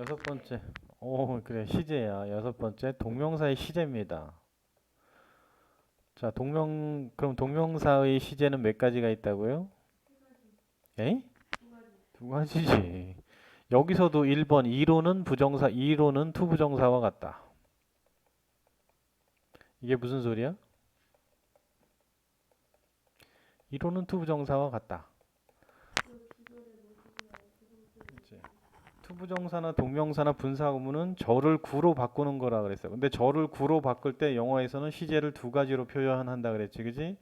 여섯 번째. 오, 그래. 시제야. 여섯 번째. 동명사의 시제입니다. 자, 동명, 그럼 동명사의 시제는 몇 가지가 있다고요? 에이? 두 가지지. 여기서도 1번 2로는 부정사, 2로는 투부정사와 같다. 이게 무슨 소리야? 2로는 투부정사와 같다. 이제 투부정사나 동명사나 분사 구문은 절을 구로 바꾸는 거라 그랬어요. 근데 절을 구로 바꿀 때 영어에서는 시제를 두 가지로 표현한다 그랬지, 그지?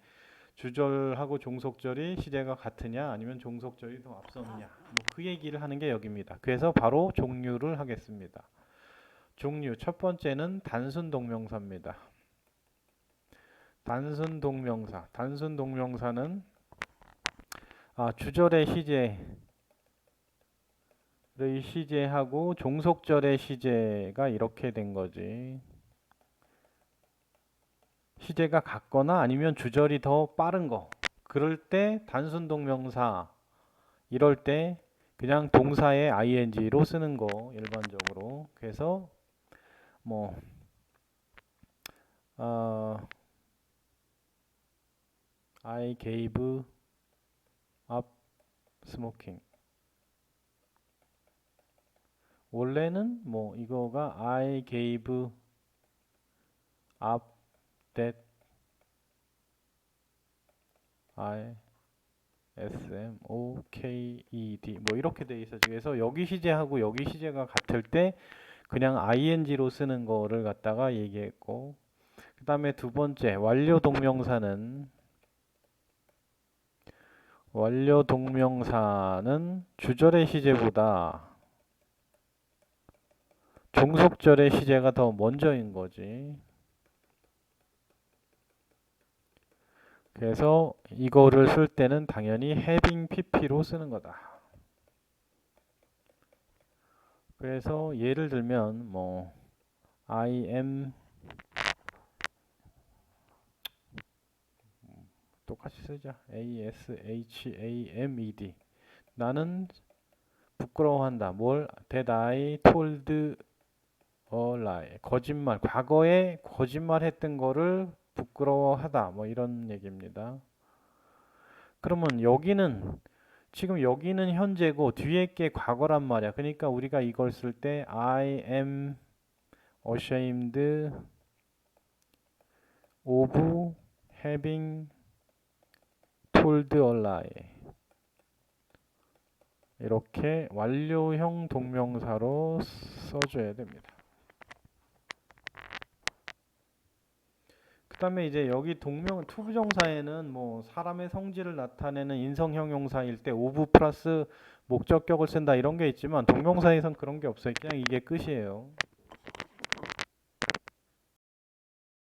주절하고 종속절이 시제가 같으냐, 아니면 종속절이 더 앞서느냐, 뭐 그 얘기를 하는 게 여기입니다. 그래서 바로 종류를 하겠습니다. 종류 첫 번째는 단순 동명사입니다. 단순 동명사, 단순 동명사는 아, 주절의 시제 의 시제하고 종속절의 시제가 이렇게 된 거지. 시제가 같거나 아니면 주절이 더 빠른 거. 그럴 때 단순 동명사 이럴 때 그냥 동사의 ing로 쓰는 거 일반적으로. 그래서 뭐 어, I gave up smoking. 원래는 뭐 이거가 I gave up that I S M O K E D 뭐 이렇게 돼 있어. 그래서 여기 시제하고 여기 시제가 같을 때 그냥 ing로 쓰는 거를 갖다가 얘기했고 그 다음에 두 번째 완료 동명사는 완료 동명사는 주절의 시제보다 종속절의 시제가 더 먼저인 거지. 그래서 이거를 쓸 때는 당연히 having pp로 쓰는 거다. 그래서 예를 들면 뭐 I am 똑같이 쓰자. A S H A M E D 나는 부끄러워한다. 뭘? That I told a lie. 거짓말. 과거에 거짓말했던 거를 부끄러워하다. 뭐 이런 얘기입니다. 그러면 여기는 지금 여기는 현재고 뒤에 게 과거란 말이야. 그러니까 우리가 이걸 쓸 때 I am ashamed of having told a lie. 이렇게 완료형 동명사로 써줘야 됩니다. 그다음에 이제 여기 동명 투부정사에는 뭐 사람의 성질을 나타내는 인성형 용사일 때 오브 플러스 목적격을 쓴다 이런 게 있지만 동명사에선 그런 게 없어요. 그냥 이게 끝이에요.